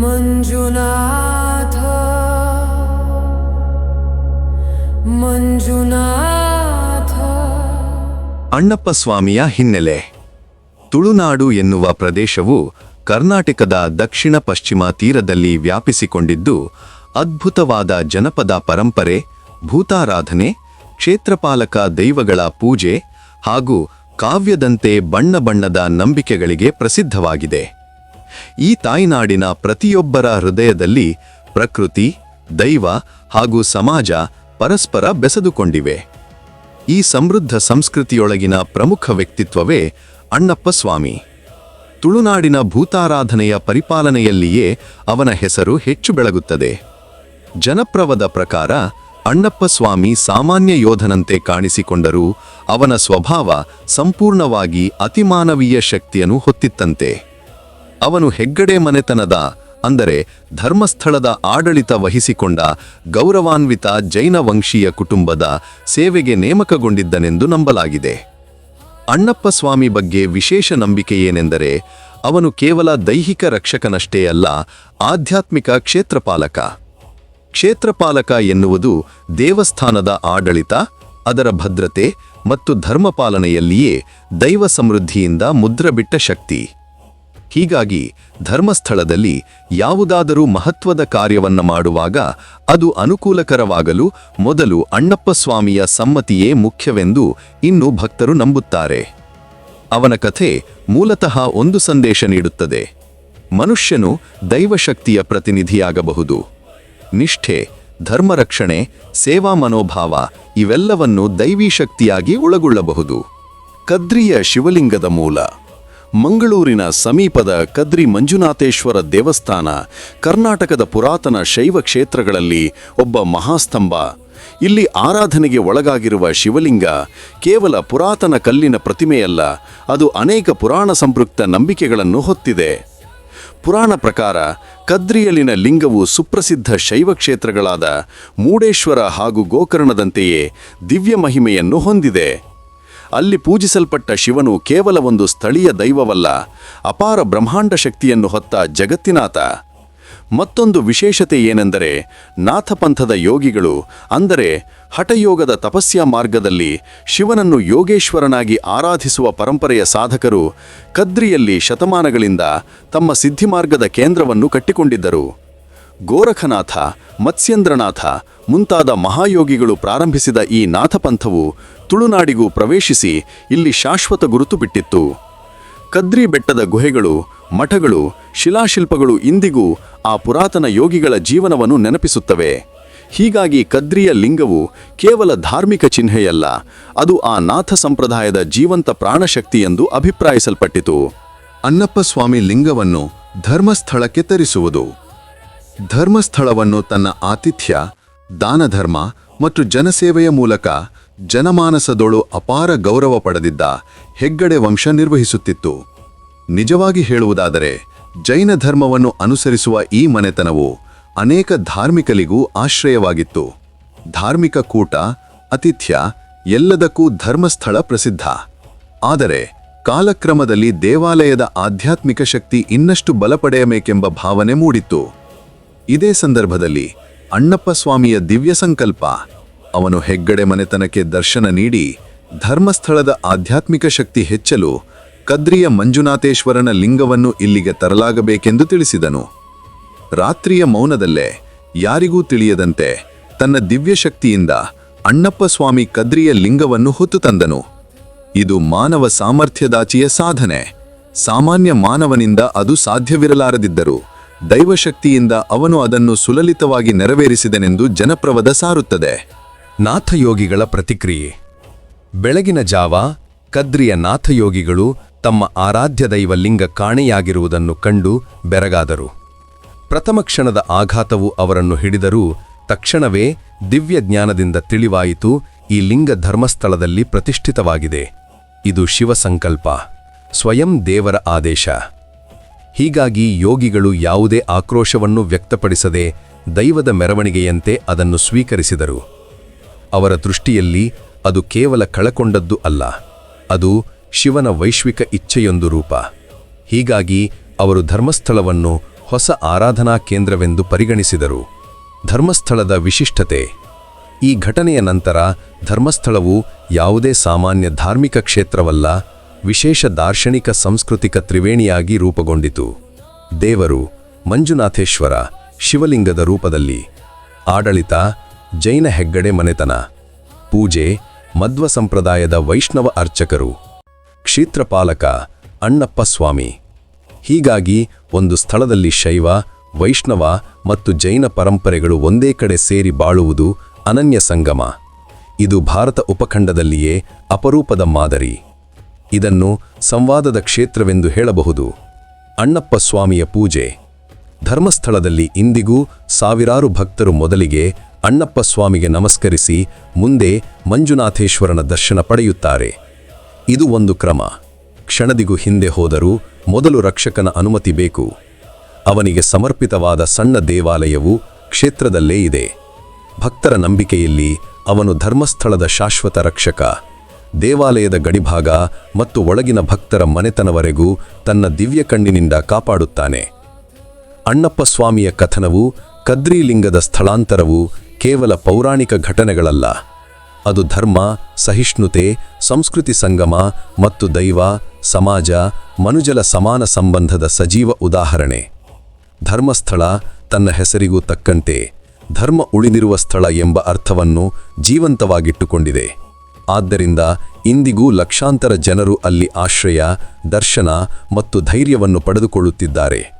ಮಂಜುನಾಥ. ಮಂಜುನಾಥ. ಅಣ್ಣಪ್ಪ ಸ್ವಾಮಿಯ ಹಿನ್ನೆಲೆ. ತುಳುನಾಡು ಎನ್ನುವ ಪ್ರದೇಶವು ಕರ್ನಾಟಕದ ದಕ್ಷಿಣ ಪಶ್ಚಿಮ ತೀರದಲ್ಲಿ ವ್ಯಾಪಿಸಿಕೊಂಡಿದ್ದು, ಅದ್ಭುತವಾದ ಜನಪದ ಪರಂಪರೆ, ಭೂತಾರಾಧನೆ, ಕ್ಷೇತ್ರಪಾಲಕ ದೈವಗಳ ಪೂಜೆ ಹಾಗೂ ಕಾವ್ಯದಂತೆ ಬಣ್ಣ ಬಣ್ಣದ ನಂಬಿಕೆಗಳಿಗೆ ಪ್ರಸಿದ್ಧವಾಗಿದೆ. ಈ ತಾಯ್ನಾಡಿನ ಪ್ರತಿಯೊಬ್ಬರ ಹೃದಯದಲ್ಲಿ ಪ್ರಕೃತಿ, ದೈವ ಹಾಗೂ ಸಮಾಜ ಪರಸ್ಪರ ಬೆಸೆದುಕೊಂಡಿವೆ. ಈ ಸಮೃದ್ಧ ಸಂಸ್ಕೃತಿಯೊಳಗಿನ ಪ್ರಮುಖ ವ್ಯಕ್ತಿತ್ವವೇ ಅಣ್ಣಪ್ಪ ಸ್ವಾಮಿ ತುಳುನಾಡಿನ ಭೂತಾರಾಧನೆಯ ಪರಿಪಾಲನೆಯಲ್ಲಿಯೇ ಅವನ ಹೆಸರು ಹೆಚ್ಚು ಬೆಳಗುತ್ತದೆ. ಜನಪ್ರವದ ಪ್ರಕಾರ ಅಣ್ಣಪ್ಪ ಸ್ವಾಮಿ ಸಾಮಾನ್ಯ ಯೋಧನಂತೆ ಕಾಣಿಸಿಕೊಂಡರೂ ಅವನ ಸ್ವಭಾವ ಸಂಪೂರ್ಣವಾಗಿ ಅತಿಮಾನವೀಯ ಶಕ್ತಿಯನ್ನು ಹೊತ್ತಿತ್ತಂತೆ. ಅವನು ಹೆಗ್ಗಡೆ ಮನೆತನದ, ಅಂದರೆ ಧರ್ಮಸ್ಥಳದ ಆಡಳಿತ ವಹಿಸಿಕೊಂಡ ಗೌರವಾನ್ವಿತ ಜೈನ ವಂಶೀಯ ಕುಟುಂಬದ ಸೇವೆಗೆ ನೇಮಕಗೊಂಡಿದ್ದನೆಂದು ನಂಬಲಾಗಿದೆ. ಅಣ್ಣಪ್ಪ ಸ್ವಾಮಿ ಬಗ್ಗೆ ವಿಶೇಷ ನಂಬಿಕೆ ಏನೆಂದರೆ ಅವನು ಕೇವಲ ದೈಹಿಕ ರಕ್ಷಕನಷ್ಟೇ ಅಲ್ಲ, ಆಧ್ಯಾತ್ಮಿಕ ಕ್ಷೇತ್ರಪಾಲಕ. ಕ್ಷೇತ್ರಪಾಲಕ ಎನ್ನುವುದು ದೇವಸ್ಥಾನದ ಆಡಳಿತ, ಅದರ ಭದ್ರತೆ ಮತ್ತು ಧರ್ಮಪಾಲನೆಯಲ್ಲಿಯೇ ದೈವ ಸಮೃದ್ಧಿಯಿಂದ ಮುದ್ರಬಿಟ್ಟ ಶಕ್ತಿ. ಹೀಗಾಗಿ ಧರ್ಮಸ್ಥಳದಲ್ಲಿ ಯಾವುದಾದರೂ ಮಹತ್ವದ ಕಾರ್ಯವನ್ನ ಮಾಡುವಾಗ ಅದು ಅನುಕೂಲಕರವಾಗಲು ಮೊದಲು ಅಣ್ಣಪ್ಪ ಸ್ವಾಮಿಯ ಸಮ್ಮತಿಯೇ ಮುಖ್ಯವೆಂದು ಇನ್ನು ಭಕ್ತರು ನಂಬುತ್ತಾರೆ. ಅವನ ಕಥೆ ಮೂಲತಃ ಒಂದು ಸಂದೇಶ ನೀಡುತ್ತದೆ. ಮನುಷ್ಯನು ದೈವಶಕ್ತಿಯ ಪ್ರತಿನಿಧಿಯಾಗಬಹುದು. ನಿಷ್ಠೆ, ಧರ್ಮರಕ್ಷಣೆ, ಸೇವಾ ಮನೋಭಾವ ಇವೆಲ್ಲವನ್ನು ದೈವೀ ಶಕ್ತಿಯಾಗಿ ಒಳಗೊಳ್ಳಬಹುದು. ಕದ್ರಿಯ ಶಿವಲಿಂಗದ ಮೂಲ ಮಂಗಳೂರಿನ ಸಮೀಪದ ಕದ್ರಿ ಮಂಜುನಾಥೇಶ್ವರ ದೇವಸ್ಥಾನ, ಕರ್ನಾಟಕದ ಪುರಾತನ ಶೈವ ಕ್ಷೇತ್ರಗಳಲ್ಲಿ ಒಬ್ಬ ಮಹಾಸ್ತಂಭ. ಇಲ್ಲಿ ಆರಾಧನೆಗೆ ಒಳಗಾಗಿರುವ ಶಿವಲಿಂಗ ಕೇವಲ ಪುರಾತನ ಕಲ್ಲಿನ ಪ್ರತಿಮೆಯಲ್ಲ, ಅದು ಅನೇಕ ಪುರಾಣ ಸಂಪೃಕ್ತ ನಂಬಿಕೆಗಳನ್ನು ಹೊತ್ತಿದೆ. ಪುರಾಣ ಪ್ರಕಾರ, ಕದ್ರಿಯಲ್ಲಿನ ಲಿಂಗವು ಸುಪ್ರಸಿದ್ಧ ಶೈವ ಕ್ಷೇತ್ರಗಳಾದ ಮೂಡೇಶ್ವರ ಹಾಗೂ ಗೋಕರ್ಣದಂತೆಯೇ ದಿವ್ಯ ಮಹಿಮೆಯನ್ನು ಹೊಂದಿದೆ. ಅಲ್ಲಿ ಪೂಜಿಸಲ್ಪಟ್ಟ ಶಿವನು ಕೇವಲ ಒಂದು ಸ್ಥಳೀಯ ದೈವವಲ್ಲ, ಅಪಾರ ಬ್ರಹ್ಮಾಂಡ ಶಕ್ತಿಯನ್ನು ಹೊತ್ತ ಜಗತ್ತಿನಾಥ. ಮತ್ತೊಂದು ವಿಶೇಷತೆ ಏನೆಂದರೆ, ನಾಥಪಂಥದ ಯೋಗಿಗಳು, ಅಂದರೆ ಹಠಯೋಗದ ತಪಸ್ಯ ಮಾರ್ಗದಲ್ಲಿ ಶಿವನನ್ನು ಯೋಗೇಶ್ವರನಾಗಿ ಆರಾಧಿಸುವ ಪರಂಪರೆಯ ಸಾಧಕರು ಕದ್ರಿಯಲ್ಲಿ ಶತಮಾನಗಳಿಂದ ತಮ್ಮ ಸಿದ್ಧಿಮಾರ್ಗದ ಕೇಂದ್ರವನ್ನು ಕಟ್ಟಿಕೊಂಡಿದ್ದರು. ಗೋರಖನಾಥ, ಮತ್ಸ್ಯೇಂದ್ರನಾಥ ಮುಂತಾದ ಮಹಾಯೋಗಿಗಳು ಪ್ರಾರಂಭಿಸಿದ ಈ ನಾಥಪಂಥವು ತುಳುನಾಡಿಗೂ ಪ್ರವೇಶಿಸಿ ಇಲ್ಲಿ ಶಾಶ್ವತ ಗುರುತು ಬಿಟ್ಟಿತ್ತು. ಕದ್ರಿ ಬೆಟ್ಟದ ಗುಹೆಗಳು, ಮಠಗಳು, ಶಿಲಾಶಿಲ್ಪಗಳು ಇಂದಿಗೂ ಆ ಪುರಾತನ ಯೋಗಿಗಳ ಜೀವನವನ್ನು ನೆನಪಿಸುತ್ತವೆ. ಹೀಗಾಗಿ ಕದ್ರಿಯ ಲಿಂಗವು ಕೇವಲ ಧಾರ್ಮಿಕ ಚಿಹ್ನೆಯಲ್ಲ, ಅದು ಆ ನಾಥ ಸಂಪ್ರದಾಯದ ಜೀವಂತ ಪ್ರಾಣಶಕ್ತಿ ಎಂದು ಅಭಿಪ್ರಾಯಿಸಲ್ಪಟ್ಟಿತು. ಅನ್ನಪ್ಪಸ್ವಾಮಿ ಲಿಂಗವನ್ನು ಧರ್ಮಸ್ಥಳಕ್ಕೆ ತರಿಸುವುದು. ಧರ್ಮಸ್ಥಳವನ್ನು ತನ್ನ ಆತಿಥ್ಯ ದಾನಧರ್ಮ ಮತ್ತು ಜನಸೇವೆಯ ಮೂಲಕ ಜನಮಾನಸದೊಳು ಅಪಾರ ಗೌರವ ಪಡೆದಿದ್ದ ಹೆಗ್ಗಡೆ ವಂಶ ನಿರ್ವಹಿಸುತ್ತಿತ್ತು. ನಿಜವಾಗಿ ಹೇಳುವುದಾದರೆ, ಜೈನ ಧರ್ಮವನ್ನು ಅನುಸರಿಸುವ ಈ ಮನೆತನವು ಅನೇಕ ಧಾರ್ಮಿಕಲಿಗೂ ಆಶ್ರಯವಾಗಿತ್ತು. ಧಾರ್ಮಿಕ ಕೂಟ ಅತಿಥ್ಯ ಎಲ್ಲದಕ್ಕೂ ಧರ್ಮಸ್ಥಳ ಪ್ರಸಿದ್ಧ. ಆದರೆ ಕಾಲಕ್ರಮದಲ್ಲಿ ದೇವಾಲಯದ ಆಧ್ಯಾತ್ಮಿಕ ಶಕ್ತಿ ಇನ್ನಷ್ಟು ಬಲಪಡೆಯಬೇಕೆಂಬ ಭಾವನೆ ಮೂಡಿತ್ತು. ಇದೇ ಸಂದರ್ಭದಲ್ಲಿ ಅಣ್ಣಪ್ಪ ಸ್ವಾಮಿಯ ದಿವ್ಯ ಸಂಕಲ್ಪ. ಅವನು ಹೆಗ್ಗಡೆ ಮನೆತನಕ್ಕೆ ದರ್ಶನ ನೀಡಿ ಧರ್ಮಸ್ಥಳದ ಆಧ್ಯಾತ್ಮಿಕ ಶಕ್ತಿ ಹೆಚ್ಚಲು ಕದ್ರಿಯ ಮಂಜುನಾಥೇಶ್ವರನ ಲಿಂಗವನ್ನು ಇಲ್ಲಿಗೆ ತರಲಾಗಬೇಕೆಂದು ತಿಳಿಸಿದನು. ರಾತ್ರಿಯ ಮೌನದಲ್ಲೇ ಯಾರಿಗೂ ತಿಳಿಯದಂತೆ ತನ್ನ ದಿವ್ಯ ಶಕ್ತಿಯಿಂದ ಅಣ್ಣಪ್ಪ ಸ್ವಾಮಿ ಕದ್ರಿಯ ಲಿಂಗವನ್ನು ಹೊತ್ತು ತಂದನು. ಇದು ಮಾನವ ಸಾಮರ್ಥ್ಯದಾಚಿಯ ಸಾಧನೆ. ಸಾಮಾನ್ಯ ಮಾನವನಿಂದ ಅದು ಸಾಧ್ಯವಿರಲಾರದಿದ್ದರು ದೈವಶಕ್ತಿಯಿಂದ ಅವನು ಅದನ್ನು ಸುಲಲಿತವಾಗಿ ನೆರವೇರಿಸಿದನೆಂದು ಜನಪ್ರವದ ಸಾರುತ್ತದೆ. ನಾಥಯೋಗಿಗಳ ಪ್ರತಿಕ್ರಿಯೆ. ಬೆಳಗಿನ ಜಾವ, ಕದ್ರಿಯ ನಾಥಯೋಗಿಗಳು ತಮ್ಮ ಆರಾಧ್ಯ ದೈವ ಲಿಂಗ ಕಾಣೆಯಾಗಿರುವುದನ್ನು ಕಂಡು ಬೆರಗಾದರು. ಪ್ರಥಮ ಕ್ಷಣದ ಆಘಾತವು ಅವರನ್ನು ಹಿಡಿದರೂ ತಕ್ಷಣವೇ ದಿವ್ಯ ಜ್ಞಾನದಿಂದ ತಿಳಿವಾಯಿತು, ಈ ಲಿಂಗ ಧರ್ಮಸ್ಥಳದಲ್ಲಿ ಪ್ರತಿಷ್ಠಿತವಾಗಿದೆ. ಇದು ಶಿವಸಂಕಲ್ಪ. ಸ್ವಯಂ ದೇವರ ಆದೇಶ. ಹೀಗಾಗಿ ಯೋಗಿಗಳು ಯಾವುದೇ ಆಕ್ರೋಶವನ್ನು ವ್ಯಕ್ತಪಡಿಸದೆ ದೈವದ ಮೆರವಣಿಗೆಯಂತೆ ಅದನ್ನು ಸ್ವೀಕರಿಸಿದರು. ಅವರ ದೃಷ್ಟಿಯಲ್ಲಿ ಅದು ಕೇವಲ ಕಳಕೊಂಡದ್ದು ಅಲ್ಲ, ಅದು ಶಿವನ ವೈಶ್ವಿಕ ಇಚ್ಛೆಯೊಂದು ರೂಪ. ಹೀಗಾಗಿ ಅವರು ಧರ್ಮಸ್ಥಳವನ್ನು ಹೊಸ ಆರಾಧನಾ ಕೇಂದ್ರವೆಂದು ಪರಿಗಣಿಸಿದರು. ಧರ್ಮಸ್ಥಳದ ವಿಶಿಷ್ಟತೆ. ಈ ಘಟನೆಯ ನಂತರ ಧರ್ಮಸ್ಥಳವು ಯಾವುದೇ ಸಾಮಾನ್ಯ ಧಾರ್ಮಿಕ ಕ್ಷೇತ್ರವಲ್ಲ ವಿಶೇಷ ದಾರ್ಶನಿಕ ಸಾಂಸ್ಕೃತಿಕ ತ್ರಿವೇಣಿಯಾಗಿ ರೂಪುಗೊಂಡಿತು. ದೇವರು ಮಂಜುನಾಥೇಶ್ವರ ಶಿವಲಿಂಗದ ರೂಪದಲ್ಲಿ ಆಡಳಿತ, ಜೈನ ಹೆಗ್ಗಡೆ ಮನೆತನ, ಪೂಜೆ, ಮಧ್ವ ಸಂಪ್ರದಾಯದ ವೈಷ್ಣವ ಅರ್ಚಕರು ಕ್ಷೇತ್ರಪಾಲಕ ಅಣ್ಣಪ್ಪ ಸ್ವಾಮಿ. ಹೀಗಾಗಿ ಒಂದು ಸ್ಥಳದಲ್ಲಿ ಶೈವ, ವೈಷ್ಣವ ಮತ್ತು ಜೈನ ಪರಂಪರೆಗಳು ಒಂದೇ ಕಡೆ ಸೇರಿ ಬಾಳುವುದು ಅನನ್ಯ ಸಂಗಮ. ಇದು ಭಾರತ ಉಪಖಂಡದಲ್ಲಿಯೇ ಅಪರೂಪದ ಮಾದರಿ. ಇದನ್ನು ಸಂವಾದದ ಕ್ಷೇತ್ರವೆಂದು ಹೇಳಬಹುದು. ಅಣ್ಣಪ್ಪ ಸ್ವಾಮಿಯ ಪೂಜೆ. ಧರ್ಮಸ್ಥಳದಲ್ಲಿ ಇಂದಿಗೂ ಸಾವಿರಾರು ಭಕ್ತರು ಮೊದಲಿಗೆ ಅಣ್ಣಪ್ಪ ಸ್ವಾಮಿಗೆ ನಮಸ್ಕರಿಸಿ ಮುಂದೆ ಮಂಜುನಾಥೇಶ್ವರನ ದರ್ಶನ ಪಡೆಯುತ್ತಾರೆ. ಇದು ಒಂದು ಕ್ರಮ. ಕ್ಷಣದಿಗೂ ಹಿಂದೆ ಹೋದರೂ ಮೊದಲು ರಕ್ಷಕನ ಅನುಮತಿ ಬೇಕು. ಅವನಿಗೆ ಸಮರ್ಪಿತವಾದ ಸಣ್ಣ ದೇವಾಲಯವು ಕ್ಷೇತ್ರದಲ್ಲೇ ಇದೆ. ಭಕ್ತರ ನಂಬಿಕೆಯಲ್ಲಿ ಅವನು ಧರ್ಮಸ್ಥಳದ ಶಾಶ್ವತ ರಕ್ಷಕ. ದೇವಾಲಯದ ಗಡಿಭಾಗ ಮತ್ತು ಒಳಗಿನ ಭಕ್ತರ ಮನೆತನವರೆಗೂ ತನ್ನ ದಿವ್ಯ ಕಣ್ಣಿನಿಂದ ಕಾಪಾಡುತ್ತಾನೆ. ಅಣ್ಣಪ್ಪ ಸ್ವಾಮಿಯ ಕಥನವು ಕದ್ರಿಲಿಂಗದ ಸ್ಥಳಾಂತರವು ಕೇವಲ ಪೌರಾಣಿಕ ಘಟನೆಗಳಲ್ಲ. ಅದು ಧರ್ಮ, ಸಹಿಷ್ಣುತೆ, ಸಂಸ್ಕೃತಿ ಸಂಗಮ ಮತ್ತು ದೈವ, ಸಮಾಜ, ಮನುಜಲ ಸಮಾನ ಸಂಬಂಧದ ಸಜೀವ ಉದಾಹರಣೆ. ಧರ್ಮಸ್ಥಳ ತನ್ನ ಹೆಸರಿಗೂ ತಕ್ಕಂತೆ ಧರ್ಮ ಉಳಿದಿರುವ ಸ್ಥಳ ಎಂಬ ಅರ್ಥವನ್ನು ಜೀವಂತವಾಗಿಟ್ಟುಕೊಂಡಿದೆ. ಆದ್ದರಿಂದ ಇಂದಿಗೂ ಲಕ್ಷಾಂತರ ಜನರು ಅಲ್ಲಿ ಆಶ್ರಯ ದರ್ಶನ ಮತ್ತು ಧೈರ್ಯವನ್ನು ಪಡೆದುಕೊಳ್ಳುತ್ತಿದ್ದಾರೆ.